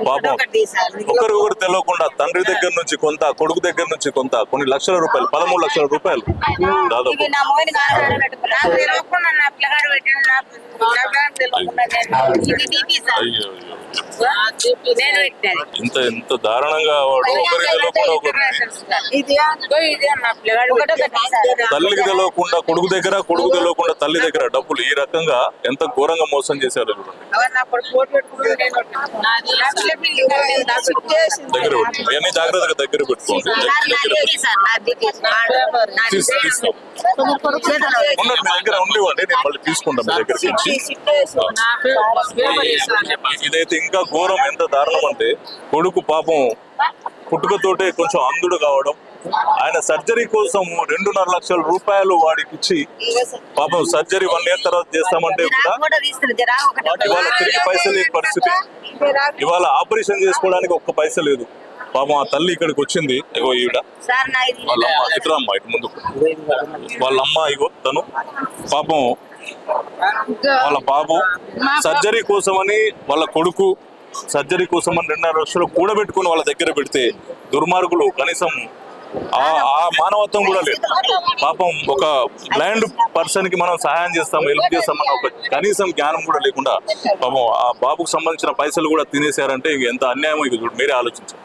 పాపం. ఒకటి సార్. ఒకరికొకరు తెలియకుండా తండ్రి దగ్గర నుంచి కొంత కొడుకు దగ్గర నుంచి కొంత కొన్ని లక్షల రూపాయలు పదమూడు లక్షల రూపాయలు. దాదాపు. ఇంత ఇంత దారుణంగా వాడు ఒకరికి తెలియకుండా ఒకరు. తల్లికి తెలియకుండా కొడుకు దగ్గర కొడుకు తెలియకుండా తల్లి దగ్గర డబ్బులు ఈ రకంగా ఎంత ఘోరంగా మోసం చేశారు చూడండి. ఇవన్నీ జాగ్రత్తగా దగ్గర పెట్టుకోండి సార్ నా దగ్గర డీటీ సార్. నా డీటీ నా తీసు తీసుకో. ఉండండి మీ దగ్గర ఉండివ్వండి నేను మళ్ళీ తీసుకుంటాను మీ దగ్గర నుంచి ఇదైతే ఇంకా ఘోరం ఎంత దారుణం అంటే కొడుకు పాపం పుట్టుకతోటే కొంచెం అంధుడు కావడం. ఆయన సర్జరీ కోసం రెండున్నర లక్షల రూపాయలు వాడికి ఇచ్చి పాపం సర్జరీ వన్ ఇయర్ తర్వాత చేస్తామంటే కూడా ఇవాళ తిరిగి పైసలు లేని పరిస్థితి. ఇవాళ ఆపరేషన్ చేసుకోవడానికి ఒక్క పైస లేదు. పాపం ఆ తల్లి ఇక్కడికి వచ్చింది. ఇగో ఈవిడ. సార్ నా ఇది వాళ్ళ అమ్మ ఇటు ముందు. వాళ్ళ అమ్మ ఇగో తను. పాపం వాళ్ళ బాబు సర్జరీ కోసమని వాళ్ళ కొడుకు సర్జరీ కోసమని రెండున్నర లక్షలు కూడబెట్టుకుని వాళ్ళ దగ్గర పెడితే దుర్మార్గులు కనీసం ఆ ఆ మానవత్వం కూడా లేదు. పాపం ఒక బ్లైండ్ పర్సన్కి మనం సహాయం చేస్తాం హెల్ప్ చేస్తామన్న ఒక కనీసం జ్ఞానం కూడా లేకుండా పాపం ఆ బాబుకు సంబంధించిన పైసలు కూడా తినేశారంటే ఇంక ఎంత అన్యాయం ఇది చూడు మీరే ఆలోచించారు